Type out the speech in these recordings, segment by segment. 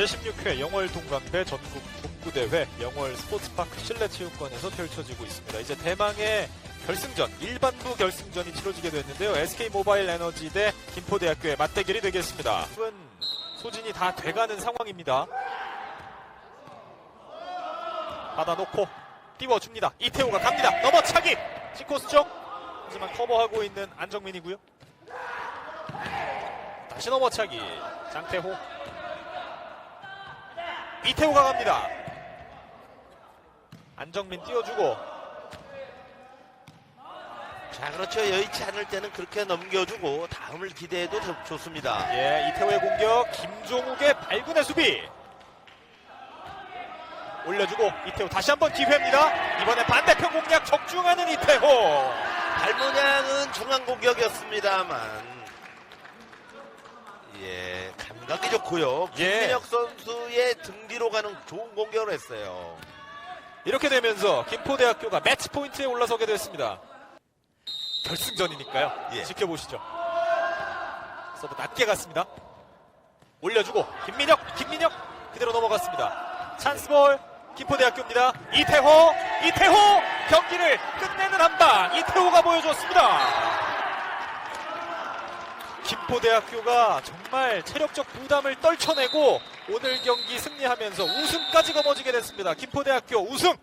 제16회 영월 동강배 전국 동구대회 영월 스포츠파크 실내체육관에서 펼쳐지고 있습니다. 이제 대망의 결승전, 일반부 결승전이 치러지게 됐는데요. SK 모바일 에너지 대 김포대학교의 맞대결이 되겠습니다. 소진이 다 돼가는 상황입니다. 받아놓고 띄워줍니다. 이태호가 갑니다. 넘어차기! 시코스 쪽! 하지만 커버하고 있는 안정민이고요. 다시 넘어차기. 장태호. 이태호가 갑니다. 안정민 띄워주고 자, 그렇죠. 여의치 않을 때는 그렇게 넘겨주고 다음을 기대해도 좋- 좋습니다. 예 이태호의 공격 김종욱의 발군의 수비 올려주고 이태호 다시 한번 기회입니다. 이번에 반대편 공략 적중하는 이태호 발모양은 중앙 공격이었습니다만 예, 감각이 좋고요. 예. 김민혁 선수의 등 뒤로 가는 좋은 공격을 했어요. 이렇게 되면서 김포대학교가 매치 포인트에 올라서게 됐습니다. 결승전이니까요. 예. 지켜보시죠. 서브 낮게 갔습니다. 올려주고 김민혁, 김민혁 그대로 넘어갔습니다. 찬스볼 김포대학교입니다. 이태호, 이태호 경기를 끝내는 한방 이태호가 보여줬습니다. 김포대학교가 정말 체력적 부담을 떨쳐내고 오늘 경기 승리하면서 우승까지 거머쥐게 됐습니다. 김포대학교 우승!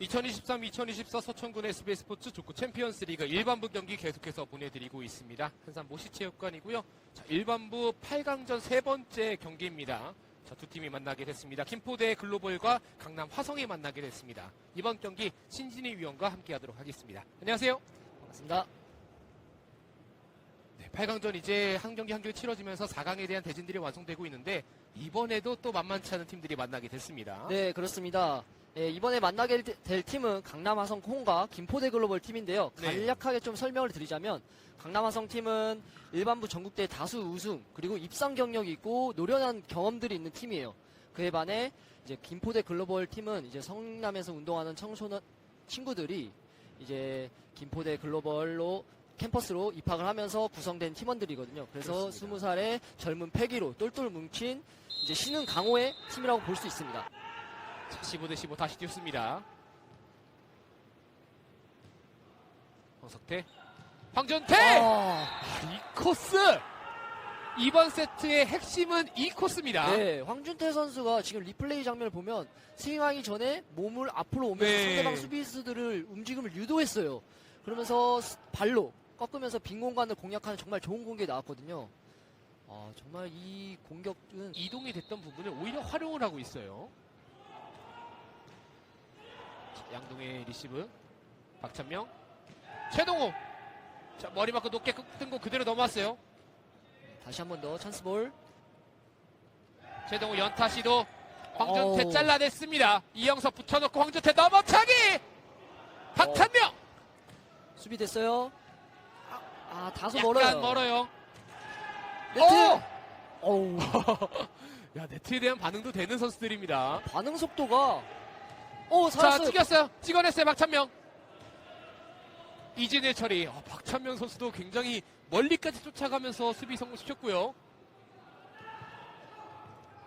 (2023) (2024) 서천군 SBS 스포츠 족구 챔피언스 리그 일반부 경기 계속해서 보내드리고 있습니다. 한산 모시체육관이고요. 자, 일반부 8강전 세 번째 경기입니다. 자, 두 팀이 만나게 됐습니다. 김포대 글로벌과 강남 화성이 만나게 됐습니다. 이번 경기 신진희 위원과 함께 하도록 하겠습니다. 안녕하세요. 반갑습니다. 네, 8강전 이제 한 경기 한 경기 치러지면서 4강에 대한 대진들이 완성되고 있는데 이번에도 또 만만치 않은 팀들이 만나게 됐습니다 네, 그렇습니다. 예, 이번에 만나게 되- 될 팀은 강남화성 콩과 김포대 글로벌 팀인데요. 네. 간략하게 좀 설명을 드리자면 강남화성 팀은 일반부 전국대 다수 우승 그리고 입상 경력이 있고 노련한 경험들이 있는 팀이에요. 그에 반해 이제 김포대 글로벌 팀은 이제 성남에서 운동하는 청소년 친구들이 이제 김포대 글로벌로 캠퍼스로 입학을 하면서 구성된 팀원들이거든요. 그래서 그렇습니다. 20살의 젊은 패기로 똘똘 뭉친 이제 신흥 강호의 팀이라고 볼 수 있습니다. 자, 15대 15 다시 뛰었습니다. 황석태, 황준태! 아, 이 코스! 이번 세트의 핵심은 이 코스입니다. 네, 황준태 선수가 지금 리플레이 장면을 보면 스윙하기 전에 몸을 앞으로 오면서 네. 상대방 수비수들을 움직임을 유도했어요. 그러면서 스- 발로 꺾으면서 빈 공간을 공략하는 정말 좋은 공격이 나왔거든요. 아, 정말 이 공격은 이동이 됐던 부분을 오히려 활용을 하고 있어요. 자, 양동의 리시브. 박찬명. 최동호. 자, 머리 맞고 높게 뜬거 그대로 넘어왔어요. 다시 한 번 더 찬스볼. 최동호 연타 시도. 황준태 어우. 잘라냈습니다. 이영석 붙여놓고 황준태 넘어차기! 박찬명! 수비 됐어요. 아, 아, 다소 약간 멀어요. 멀어요. 네트. 어우, 야, 네트에 대한 반응도 되는 선수들입니다. 반응 속도가 어, 자, 살았어요. 찍혔어요. 찍어냈어요, 박찬명. 이진의 처리. 어, 박찬명 선수도 굉장히 멀리까지 쫓아가면서 수비 성공시켰고요.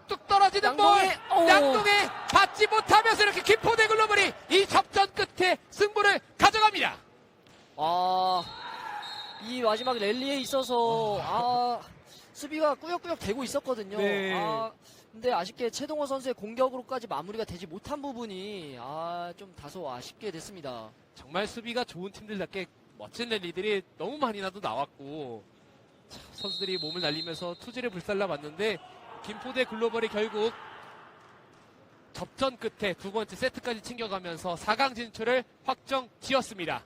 뚝 떨어지는 양동이, 볼! 어우. 양동에 받지 못하면서 이렇게 김포대 글로벌이 이 접전 끝에 승부를 가져갑니다. 아, 이 마지막 랠리에 있어서 아 수비가 꾸역꾸역 되고 있었거든요. 네. 아, 근데 아쉽게 최동호 선수의 공격으로까지 마무리가 되지 못한 부분이 아, 좀 다소 아쉽게 됐습니다. 정말 수비가 좋은 팀들답게 멋진 랠리들이 너무 많이나도 나왔고 참, 선수들이 몸을 날리면서 투지를 불살라 봤는데 김포대 글로벌이 결국 접전 끝에 두 번째 세트까지 챙겨가면서 4강 진출을 확정 지었습니다.